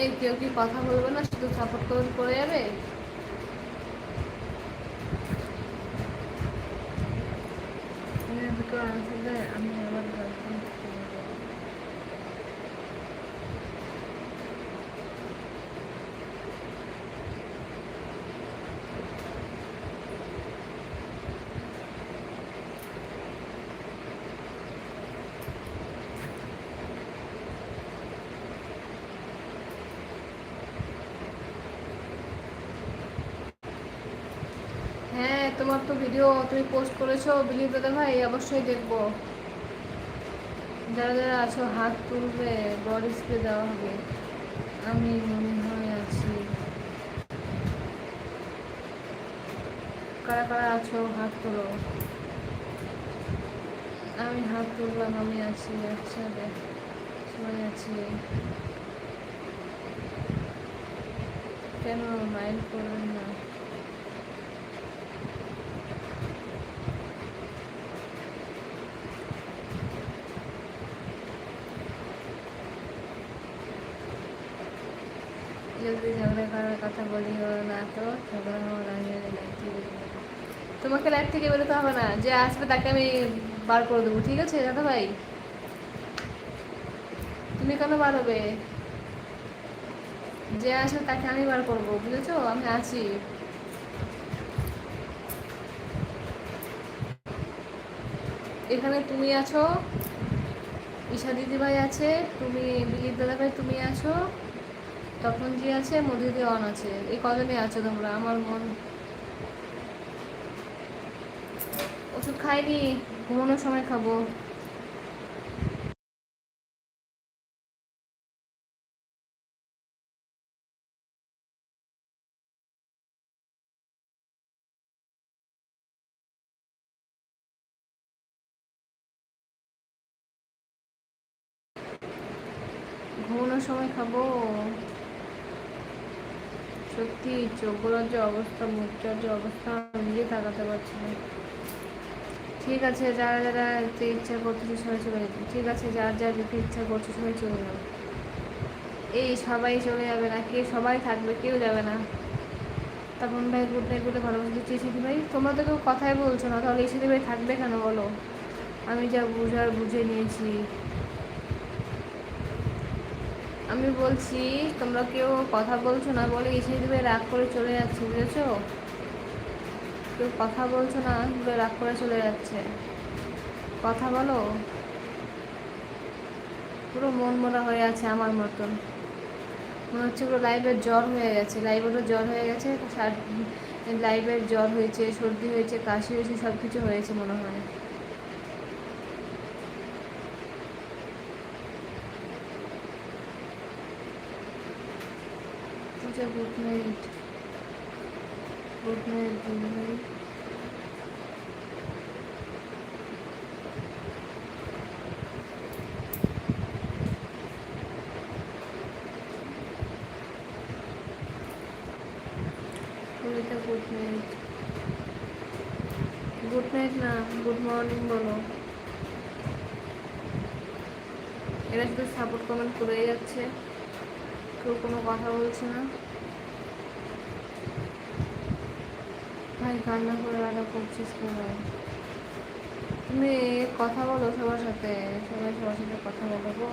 এই কেউ কি কথা বলবে না? শুধু সাপোর্ট করে করে যাবে? আমি আবার গার্লফ্রেন্ড হ্যাঁ তোমার তো ভিডিও তুমি পোস্ট করেছ বিলিভ দাদা ভাই অবশ্যই দেখব। যারা যারা আছো, হাত তুলবে বডি স্প্রে দেওয়া হবে। আমি মনে হয় আছি। কারা কারা আছো, হাত তোলো। আমি হাত তুললাম, আমি আছি আচ্ছা সবাই আছি। কেন মাইন্ড করবেন না? জলদি ঝগড়া করার কথা বলি না তো ঝগড়া হওয়ার আগে তোমাকে লাইফ থেকে বেরোতে হবে না, যে আসবে তাকে আমি বার করে দেবো, ঠিক আছে, দাদা ভাই? তুমি কেন বার হবে? যে আসবে তাকে আমি বার করব, বুঝেছ? আমি আছি। এখানে তুমি আছো, ঈশা দিদিভাই আছে, তুমি বিলিপ দাদা ভাই তুমি আছো। তখন যে আছে মধুদি অন আছে। এই কজনই আছো তোমরা? আমার মন ওষুধ খাইনি, ঘুমানোর সময় খাব। ঘুমানোর সময় খাব। সত্যি চোখগুলোর যে অবস্থা মুখটার যে অবস্থা নিজে তাকাতে পারছি না। ঠিক আছে, যারা যারা যেতে ইচ্ছা করতেছে সবাই চলে যেতে ঠিক আছে, যার যার যেতে ইচ্ছা করছে সবাই চলে যাবে। এই সবাই চলে যাবে না কে সবাই থাকবে, কেউ যাবে না। তখন ভাই গুড নাইট বলে ভালোবাসা দিচ্ছি সিদ্ধি ভাই। তোমরা তো কেউ কথাই বলছো না, তাহলে এই সিদ্ধি ভাই থাকবে কেন বলো? আমি যা বুঝার বুঝে নিয়েছি। আমি বলছি, তোমরা কেউ কথা বলছো না বলে এসে দেবে, রাগ করে চলে যাচ্ছে, বুঝেছ? কেউ কথা বলছো না বলে রাগ করে চলে যাচ্ছে। কথা বলো। পুরো মন মরা হয়ে আছে আমার মতন। মনে হচ্ছে পুরো লাইভের জ্বর হয়ে গেছে। লাইভেরও জ্বর হয়ে গেছে লাইভের জ্বর হয়েছে, সর্দি হয়েছে, কাশি হয়েছে সব কিছু হয়েছে মনে হয়। Puja good night good night good night good night good night না গুড মর্নিং বলো। এরা শুধু সাপোর্ট কমেন্ট করেই যাচ্ছে। কেউ কোনো কথা বলছে না। ভাই, কান্না করে রাখা করছিস কেন তুমি কথা বলো সবার সাথে, সবাই সবার সাথে কথা বলো